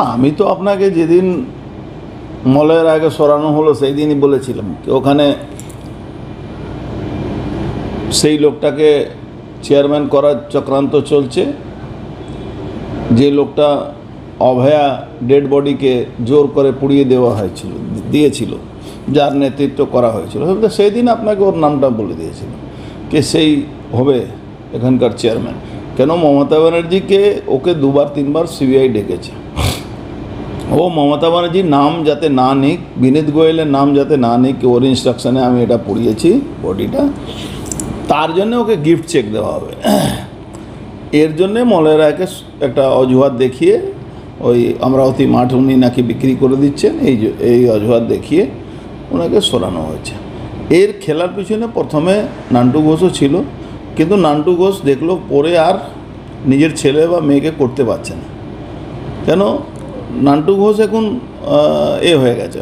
আমি তো আপনাকে যেদিন মলয়ের আগে সরানো হলো সেই দিনই বলেছিলাম কি ওখানে সেই লোকটাকে চেয়ারম্যান করার চক্রান্ত চলছে। যে লোকটা অভয়া ডেড বডিকে জোর করে পুড়িয়ে দেওয়া হয়েছিল, দিয়েছিল, যার নেতৃত্ব করা হয়েছিল। সেই দিন আপনাকে ওর নামটা বলে দিয়েছিল যে সেই হবে এখানকার চেয়ারম্যান। কেন মমতা ব্যানার্জিকে ওকে দুবার, তিনবার সিবিআই ডেকেছে? ও মমতা ব্যানার্জির নাম যাতে না নিক, বিনীত গোয়েলের নাম যাতে না নিক, ওর ইনস্ট্রাকশনে আমি এটা পড়িয়েছি, বডিটা। তার জন্য ওকে গিফট চেক দেওয়া হবে। এর জন্যে মলয় রায়কে একটা অজুহাত দেখিয়ে, ওই অমরাবতী মাঠ উনি নাকি বিক্রি করে দিচ্ছেন, এই এই অজুহাত দেখিয়ে ওনাকে সরানো হয়েছে। এর খেলার পিছনে প্রথমে নান্টু ঘোষও ছিল, কিন্তু নান্টু ঘোষ দেখল পরে আর নিজের ছেলে বা মেয়েকে করতে পারছে না। কেন? নান্টু ঘোষ এখন এ হয়ে গেছে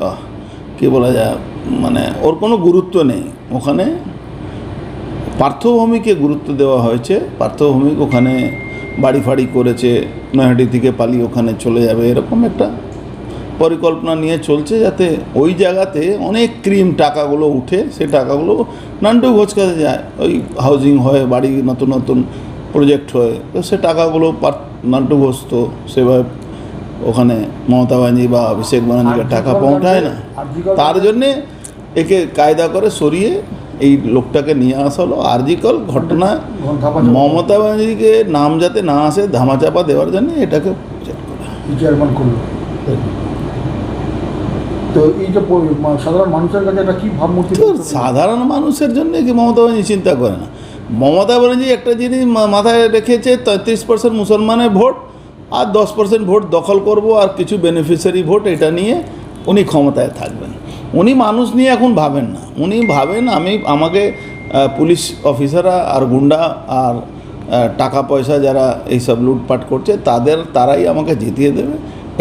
কী বলা যায় মানে ওর কোনো গুরুত্ব নেই ওখানে। পার্থভূমিকে গুরুত্ব দেওয়া হয়েছে, পার্থভূমিক ওখানে বাড়ি ফাড়ি করেছে, নৈহাটি থেকে পালিয়ে ওখানে চলে যাবে, এরকম একটা পরিকল্পনা নিয়ে চলছে যাতে ওই জায়গাতে অনেক ক্রিম টাকাগুলো উঠে, সে টাকাগুলো নান্টু ঘোষ কাছে যায়, ওই হাউজিং হয়, বাড়ি নতুন নতুন প্রজেক্ট হয়, তো সে টাকাগুলো নান্টু ঘোষ তো সেভাবে ওখানে মমতা ব্যানার্জি বা অভিষেক ব্যানার্জিকে টাকা পৌঁছায় না। তার জন্যে একে কায়দা করে সরিয়ে এই লোকটাকে নিয়ে আসা হলো। আরজিকল ঘটনা মমতা ব্যানার্জিকে নাম যাতে না আসে ধামাচাপা দেওয়ার জন্য এটাকে করল। তো এই যে সাধারণ মানুষের কাছে কি ভাবমূর্তি সাধারণ মানুষের জন্য কি মমতা ব্যানার্জি চিন্তা করে না? মমতা ব্যানার্জি একটা জিনিস মাথায় রেখেছে তেত্রিশ পার্সেন্ট মুসলমানের ভোট। আর দশ পার্সেন্ট ভোট দখল করব আর কিছু বেনিফিশিয়ারি ভোট এটা নিয়ে উনি ক্ষমতায় থাকবেন। উনি মানুষ নিয়ে এখন ভাবেন না। উনি ভাবেন আমি, আমাকে পুলিশ অফিসাররা আর গুন্ডা আর টাকা পয়সা যারা এইসব লুটপাট করছে, তাদের, তারাই আমাকে জিতিয়ে দেবে।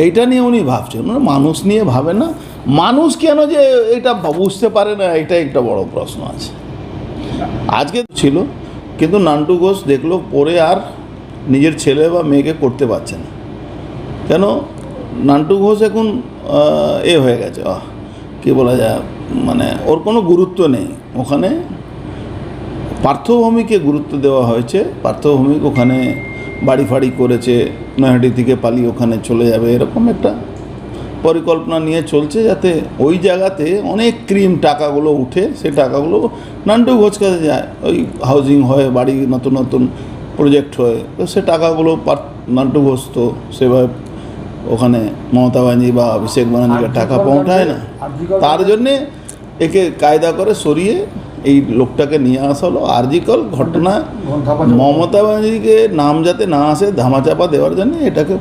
এইটা নিয়ে উনি ভাবছেন। উনি মানুষ নিয়ে ভাবেন না। মানুষ কেন যে এটা বুঝতে পারে না এটা একটা বড় প্রশ্ন আছে। আজকে ছিল, কিন্তু নান্টু ঘোষ দেখল পরে আর নিজের ছেলে বা মেয়েকে করতে পারছে না। কেন? নান্টু ঘোষ এখন এ হয়ে গেছে। আহ, কী বলা যায় মানে ওর কোনো গুরুত্ব নেই। ওখানে পার্থভূমিকে গুরুত্ব দেওয়া হয়েছে। পার্থভূমিক ওখানে বাড়ি ফাড়ি করেছে নৈহাটি থেকে পালিয়ে ওখানে চলে যাবে। এরকম একটা পরিকল্পনা নিয়ে চলছে যাতে ওই জায়গাতে অনেক ক্রিম টাকাগুলো উঠে সেই টাকাগুলো নান্টু ঘোষ কাছে যায়। ওই হাউজিং হয় বাড়ি নতুন নতুন প্রজেক্ট হয় তো সে টাকাগুলো পার নান্টু ঘোষ সেভাবে ওখানে মমতা ব্যানার্জি বা অভিষেক ব্যানার্জিকে টাকা পৌঁছায় না। তার জন্যে একে কায়দা করে সরিয়ে এই লোকটাকে নিয়ে আসা হলো। আরজিকল ঘটনা মমতা ব্যানার্জিকে নাম যাতে না আসে ধামাচাপা দেওয়ার জন্য এটাকে